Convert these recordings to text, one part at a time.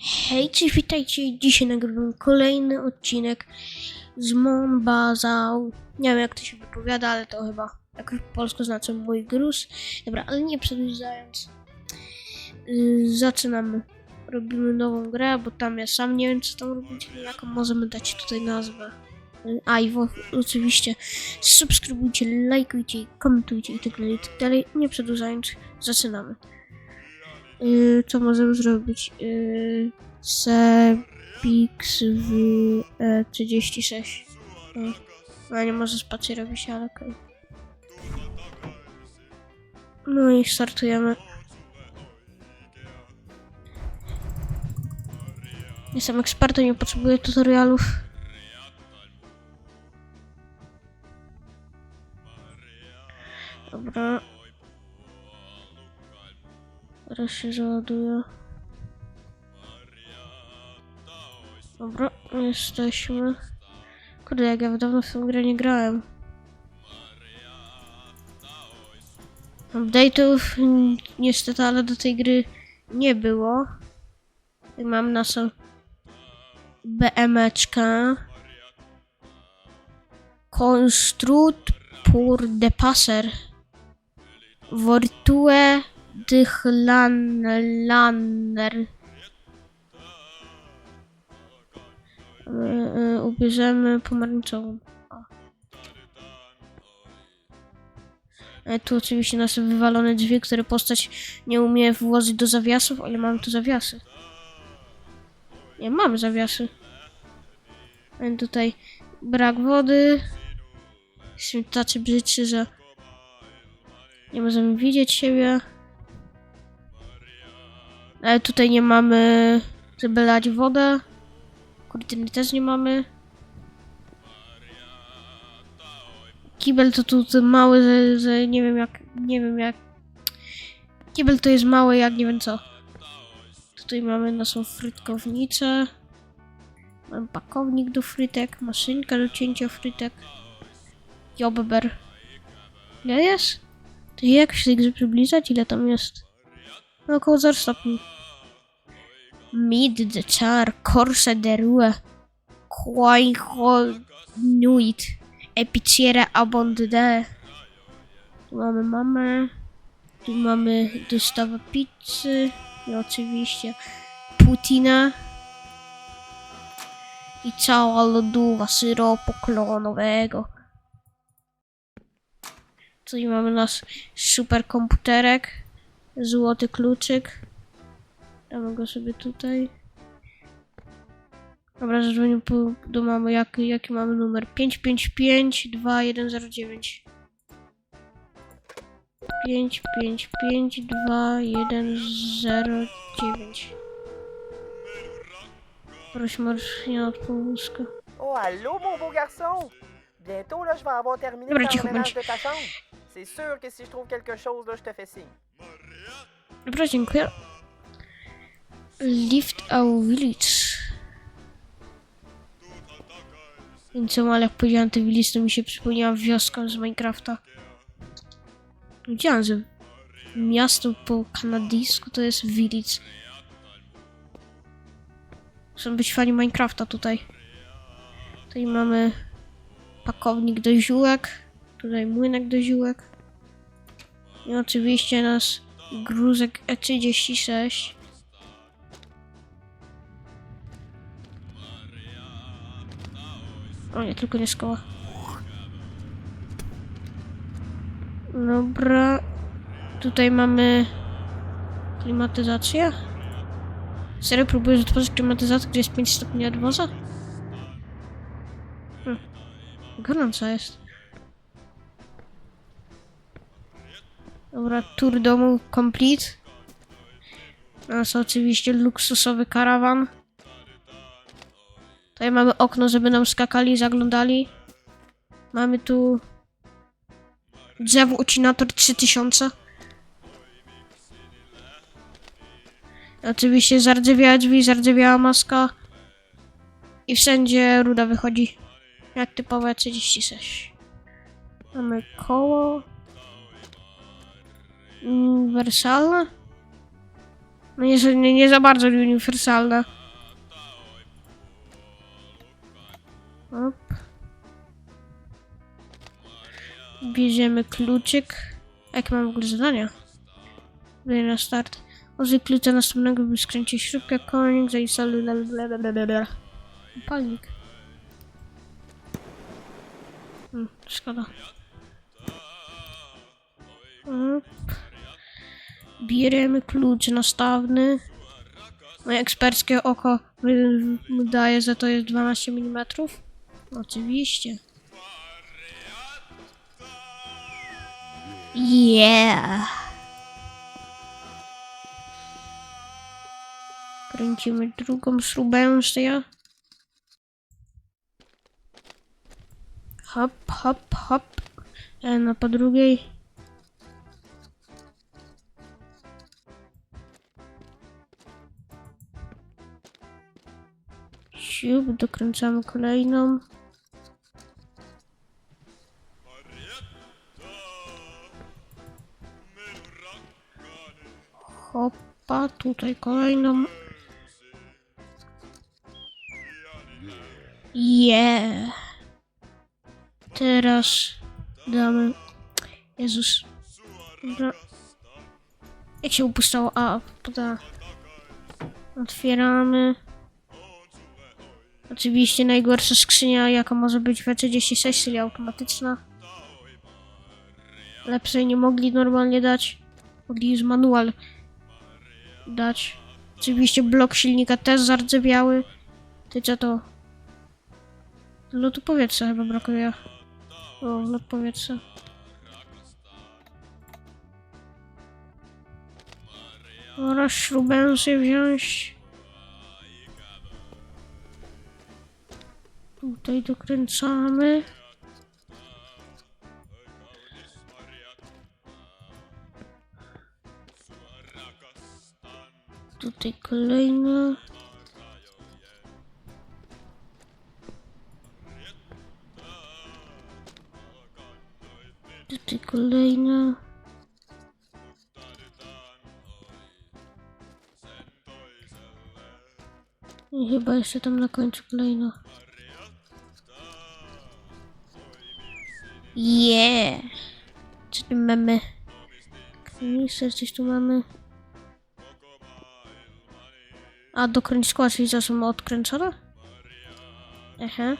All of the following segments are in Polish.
Hej, cześć, witajcie. Dzisiaj nagrywam kolejny odcinek z Monbazał. Nie wiem jak to się wypowiada, ale to chyba jakoś po polsku znaczy mój gruz. Dobra, ale nie przedłużając, yy, zaczynamy. Robimy nową grę, bo tam ja sam nie wiem co tam robić, jaką możemy dać tutaj nazwę. A i wo- oczywiście subskrybujcie, lajkujcie, komentujcie i tak dalej, i tak dalej. Nie przedłużając, zaczynamy. Yy, co możemy zrobić? Yy, Sepix w e, 36. Yy. No nie może spacji robić, ale okej. No i startujemy. Jestem ekspertem, nie potrzebuję tutorialów. Się załaduje. Dobra, jesteśmy. Kurde, jak ja dawno w tę grę nie grałem. Update'ów niestety, ale do tej gry nie było. Mam naszą BMeczkę. Construct pour dépasser. Vortue Dychlanlaner. E, e, ubierzemy pomarańczową. E, tu oczywiście nasze wywalone drzwi, które postać nie umie włożyć do zawiasów, ale mamy tu zawiasy. Nie, mamy zawiasy. Tutaj brak wody. Jesteśmy tacy brzydcy, że nie możemy widzieć siebie. Ale tutaj nie mamy, żeby lać wodę. Kurtyny też nie mamy. Kibel to tu mały, że, że nie wiem jak, nie wiem jak. Kibel to jest mały jak nie wiem co. Tutaj mamy naszą frytkownicę. Mamy pakownik do frytek, maszynkę do cięcia frytek. Jobber. Ile jest? To jak się chce przybliżać? Ile tam jest? No, około 0 stopni. Mid de char, corsa de rue, nuit, epiciera abonde. Tu mamy mamę, tu mamy dostawę pizzy i oczywiście Putina i cała lodowa syropu klonowego. Tutaj mamy nasz super komputerek, złoty kluczyk. Damy go sobie tutaj. Dobra, zadzwonię po, do mamy, jaki, jaki mamy numer? 555 2109 555 2109 Proś Marsjana od połuska. Oh, allô, mon beau garçon! Bientôt, là, je vais avoir terminé le ménage de ta chambre. C'est sûr que si je trouve quelque chose, là, je te fais signe. Dobra, dziękuję. Lift au village. Więc co, ale jak powiedziałem te village, to mi się przypomniała wioska z Minecrafta. Widziałem, że miasto po kanadyjsku to jest village. Muszą być fani Minecrafta tutaj. Tutaj mamy pakownik do ziółek. Tutaj młynek do ziółek. I oczywiście nasz gruzek E E36. O nie, tylko nie szkoła. Dobra. Tutaj mamy klimatyzację. Serio próbujesz otworzyć klimatyzację, gdzie jest 5 stopni od woza? Hm. Gorąco jest. Dobra, tour domu complete. Nas oczywiście luksusowy karawan. Tutaj mamy okno, żeby nam skakali, zaglądali. Mamy tu drzewo ucinator 3000. Oczywiście zardzewiała drzwi, zardzewiała maska. I wszędzie ruda wychodzi. Jak typowe 36. Mamy koło. Uniwersalne. No nie, nie, nie za bardzo uniwersalne. Op. Bierzemy kluczyk. Jakie mam w ogóle zadania? Daję na start. Użyj klucza następnego, by skręcić śrubkę, konik, zainstaluj blablabla. Palnik. Hmm, szkoda. Op. Bierzemy klucz nastawny. Moje eksperckie oko wy- wydaje, że to jest 12 mm. Oczywiście. Yeah. Kręcimy drugą śrubę z tej. Hop, hop, hop. E, No po drugiej. Siup, dokręcamy kolejną. Hopa, tutaj kolejną. Yeah. Teraz damy. Jezus. Dobra. Jak się upuszczało? A, poda. Otwieramy. Oczywiście najgorsza skrzynia, jaka może być w E36, czyli automatyczna. Lepszej nie mogli normalnie dać. Mogli już manual dać. Oczywiście blok silnika też zardzewiały. Ty co to? Lotu powietrza chyba brakuje. O, lot powietrza. Oraz śrubę wziąć. Tutaj dokręcamy. Tutaj kolejna. Tutaj kolejna. I chyba jeszcze tam na końcu kolejna. Yeah! Co tu mamy? Kniser, coś tu mamy. A, dokręć skład, czyli co są odkręcone? Aha.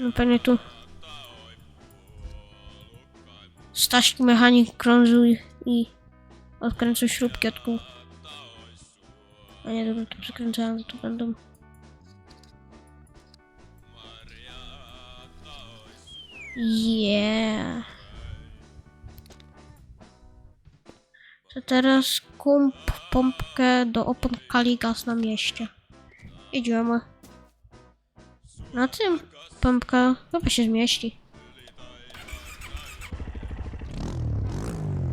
No pewnie tu. Staśnik mechanik krążył i, i odkręcił śrubki od kół. A nie, dobra, to przekręcałem, to będą. Yeah. To teraz kump pompkę do opon Kaligas na mieście. Idziemy. Na tym pompka chyba się zmieści.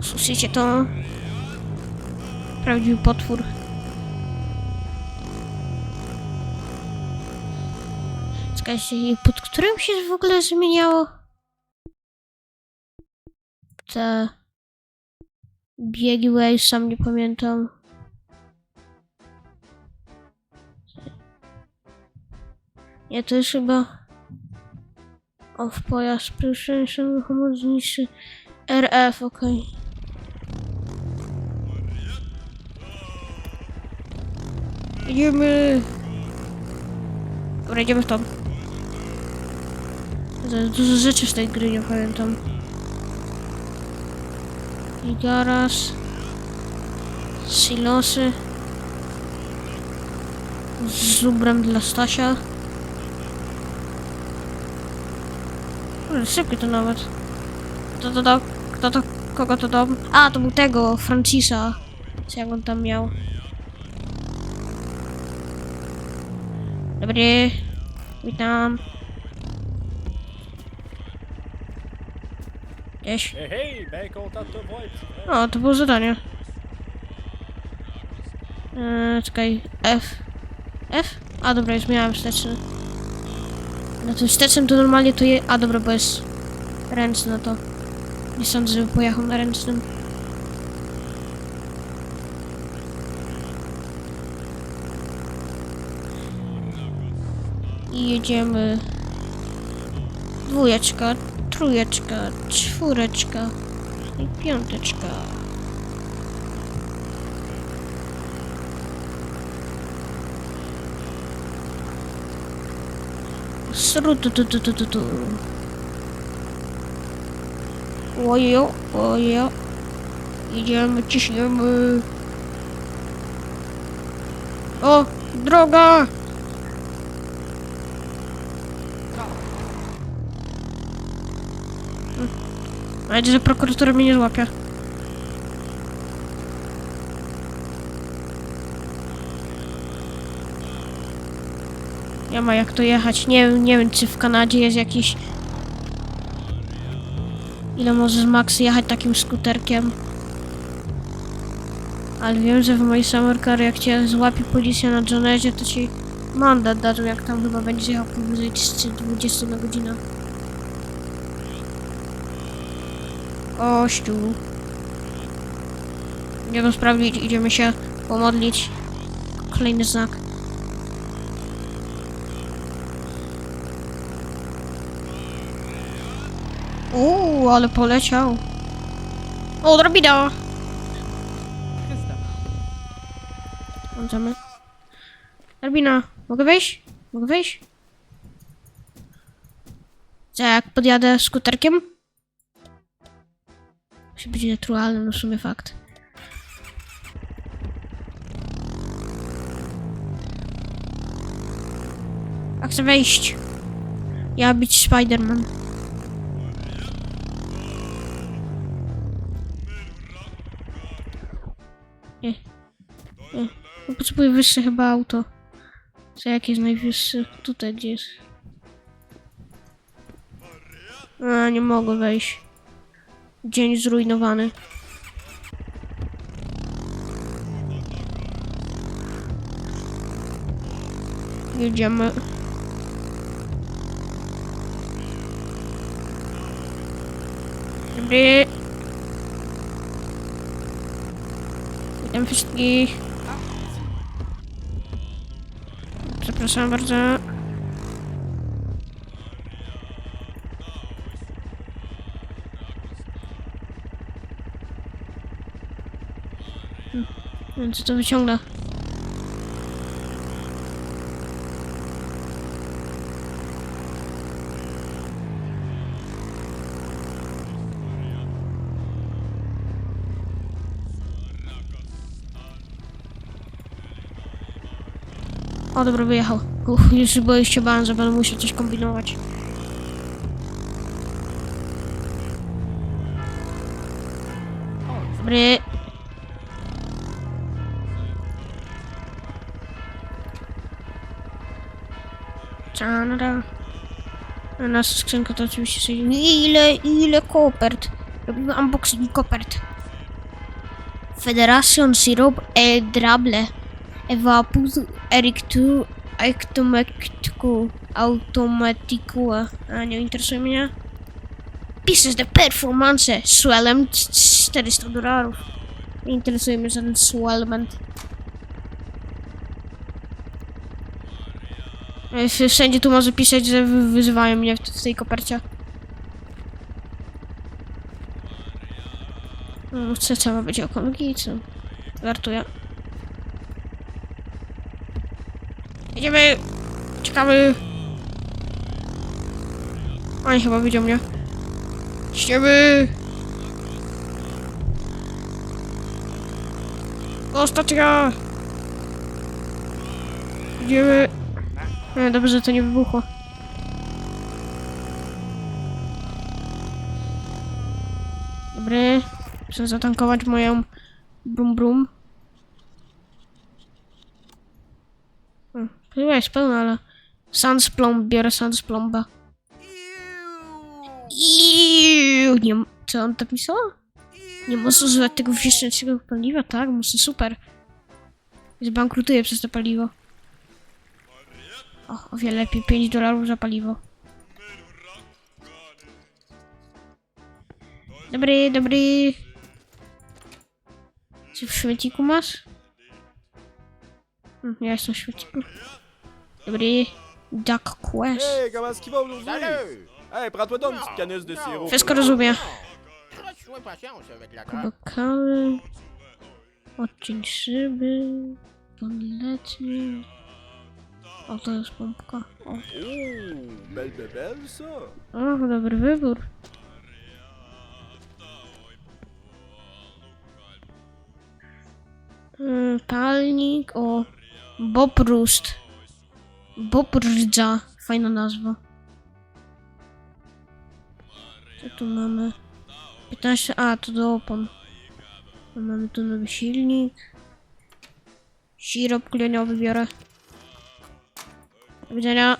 Słyszycie to? Prawdziwy potwór. Czekajcie, pod którym się w ogóle zmieniało? Te biegi Waze, sam nie pamiętam. Nie, to jest chyba off pojazd pierwszeństwo pomoc niższy RF, okej. Idziemy. Dobra, idziemy w Dużo rzeczy z tej gry nie pamiętam. I garaz. Silosy. Z zubrem dla Stasia. Szybkie to nawet. Kto to dał? Kto to? Kogo to dał? A, to był tego, Francisa. Co jak on tam miał? Dobry. Witam. Frère. O, to było zadanie. Eee, czekaj, F. F? A dobra, już miałem wsteczny. No to wstecznym to normalnie to je... A dobra, bo jest ręczne to. Nie sądzę, żeby pojechał na ręcznym. I jedziemy. Dwójeczka, trójeczka, czwóreczka i piąteczka. Srutu tu tu tu tu tu. Ojo, ojo. Idziemy, ciśniemy. O, droga! Mam nadzieję, że prokuratura mnie nie złapie. Nie ma jak to jechać. Nie, nie wiem, czy w Kanadzie jest jakiś... Ile możesz max jechać takim skuterkiem? Ale wiem, że w mojej summer car jak cię złapie policja na Jonezie, to ci mandat dadzą, jak tam chyba będziesz jechał powyżej 20 na godzinę. Kościół. Idziemy sprawdzić, idziemy się pomodlić. Kolejny znak. Uuu, ale poleciał. O, drabina! Włączamy. Drabina, mogę wejść? Mogę wejść? Jak podjadę skuterkiem? Musi być naturalny, no w sumie fakt. A chcę wejść. Ja być Spider-Man. Nie. Nie. No, potrzebuję wyższe chyba auto. Co jakie jest najwyższe? Tutaj gdzie jest. A, nie mogę wejść. Dzień zrujnowany. Jedziemy. Dobry. Witam wszystkich. Przepraszam bardzo. Więc to wyciągnę. O, dobra, wyjechał. Uff, już boję się że będę musiał coś kombinować. Dobry. Czanada. A nasza skrzynka to oczywiście sobie... Ile, ile kopert? Robimy unboxing kopert. Federation Syrup e Drable. Evapus Erictu Ectomectku Automatiku. A nie interesuje mnie. Pieces de performance. Swellem 400 dolarów. Nie interesuje mnie żaden swellment. Wszędzie tu może pisać, że wy- wyzywają mnie w, tej kopercie. No, co trzeba być ekologicznym. Żartuję. Jedziemy! Czekamy! Oni chyba widział mnie. Idziemy! O, stacja! Idziemy! No, dobrze, że to nie wybuchło. Dobry. Muszę zatankować moją brum brum. Chyba jest pełna, ale... Sans plomb, biorę sans plomba. Iiii, nie... Co on tak pisał? Nie muszę używać tego wieśniaczego paliwa, tak? Muszę, super. Zbankrutuję przez to paliwo. O, o wiele lepiej. 5 dolarów za paliwo. Dobry, dobry. Co w świeciku masz? Hm, Ja jestem w świeciku. Dobry. Duck Quest. Hey, comment est-ce qu'il va aujourd'hui? Salut! Hey, prends-toi donc une petite canisse de sirop. Wszystko rozumiem. Trochę patience avec la grappe. Lokały. Odcień szyby. Ton letni. O, to jest pompka. O, ça. o dobry wybór. Mm, Palnik, o. Bob Rust. Bob Rdza. Fajna nazwa. Co tu mamy? 15, a to do opon. Mamy tu nowy silnik. Sirop kleniowy biorę. Do widzenia.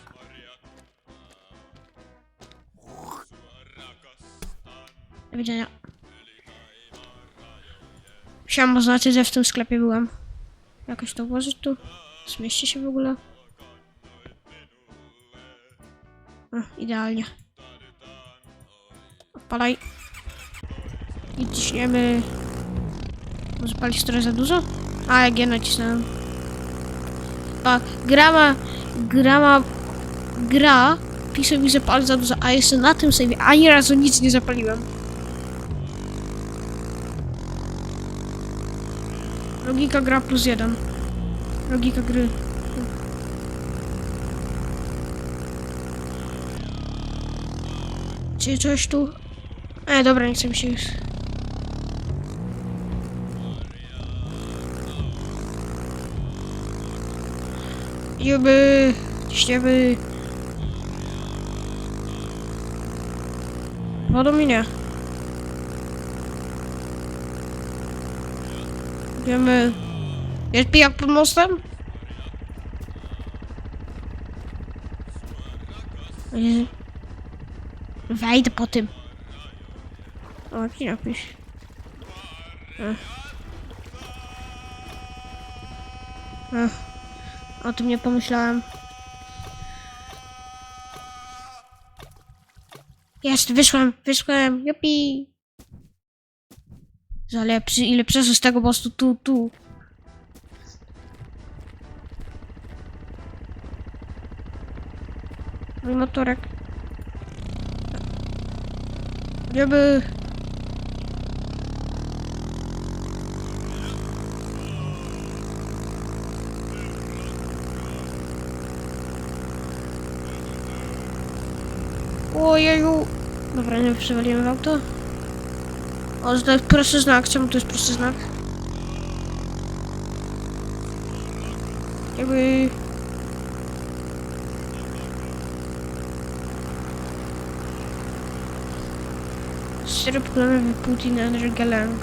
Do widzenia. Chciałam oznaczyć, że w tym sklepie byłam. Jakoś to włożyć tu? Zmieści się w ogóle? O, idealnie. Odpalaj. I ciśniemy. Może palić trochę za dużo? A, jak ja nacisnąłem. A, grama, grama, gra pisze mi, że pali za dużo, a jeszcze na tym sobie ani razu nic nie zapaliłem. Logika gra plus jeden. Logika gry. Czy coś tu? E, dobra, nie chcę mi się już. Idziemy, ciśniemy. Wodą mi nie. Idziemy. Jest pijak pod mostem? Nie. Wejdę po tym. O, jaki napis. Ech. Ech. O tym nie pomyślałem. Jest, wyszłem, wyszłem, jupi. Ale ile przeszło z tego po prostu tu, tu. Mój motorek. Żeby... Ojeju. Dobra, nie przewaliłem w auto. O, to jest prosty znak. Czemu to jest prosty znak? Jakby... Syrop klonowy Putin Energy Lęk.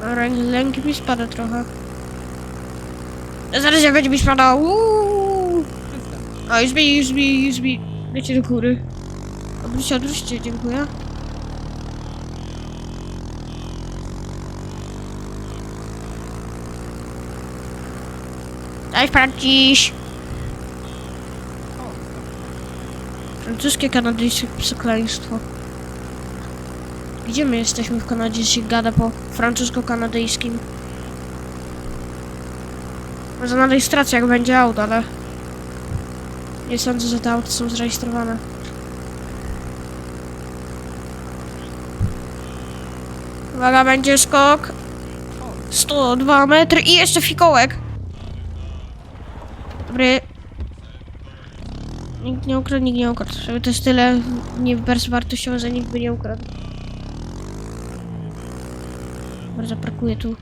Dobra, lęk mi spada trochę. Zaraz jak będzie mi spadał. Uuu. A, już mi, już mi, już mi. Lecie do góry. Obróćcie, odwróćcie, dziękuję. Daj Francisz! Francuskie, kanadyjskie przekleństwo. Gdzie my jesteśmy w Kanadzie, się gada po francusko-kanadyjskim? Może na rejestracji jak będzie auto, ale... Nie sądzę, że te auta są zarejestrowane. Uwaga, będzie skok. 102 metry i jeszcze fikołek. Dobry. Nikt nie ukradł, nikt nie ukradł. To jest tyle nie bezwartościowe, że nikt by nie ukradł. Bardzo parkuję tu.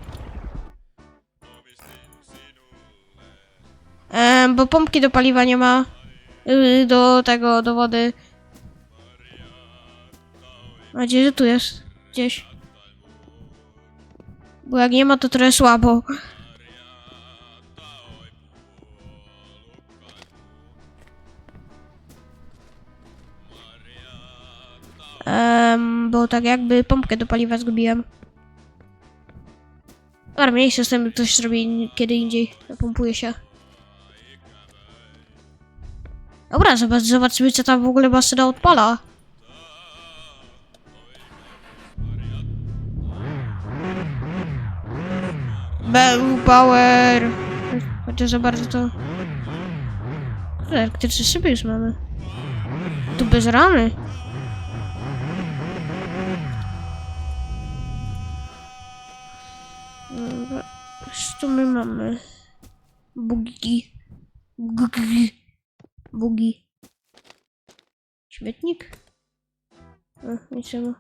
Em, bo pompki do paliwa nie ma. Yy, do tego, do wody. A gdzie że tu jest? Gdzieś. Bo jak nie ma, to trochę słabo. Em, bo tak jakby pompkę do paliwa zgubiłem. Dobra, mniejsze z tym ktoś zrobi kiedy indziej. Napompuje się. Dobra, zobaczymy, czy tam w ogóle maszyna odpala. Bell Power! Chociaż za bardzo to... Kurde, elektryczne szyby już mamy. Tu bez ramy. Dobra, co my mamy? Bugi. Bugi. Bugi. Śmietnik? A, nie ma.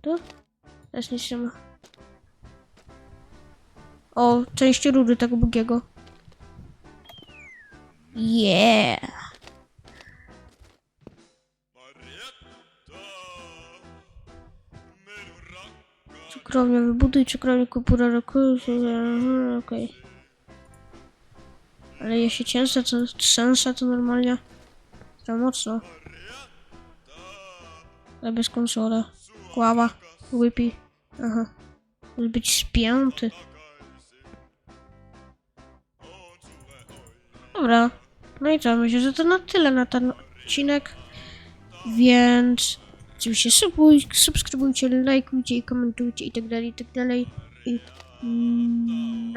Tu? Też nie ma. O, część rury tego Bugiego. Yeah! Cukrownia wybuduj, cukrownia kupura roku. Okej. Ale jeśli cięższe, to trzęsę, to normalnie. To mocno. Ale bez konsola. Kława. Whippy. Aha. Może być spięty. Dobra. No i co? Myślę, że to na tyle na ten odcinek. Więc oczywiście subuj, subskrybujcie, lajkujcie i komentujcie i tak dalej, i tak dalej. I... Mm.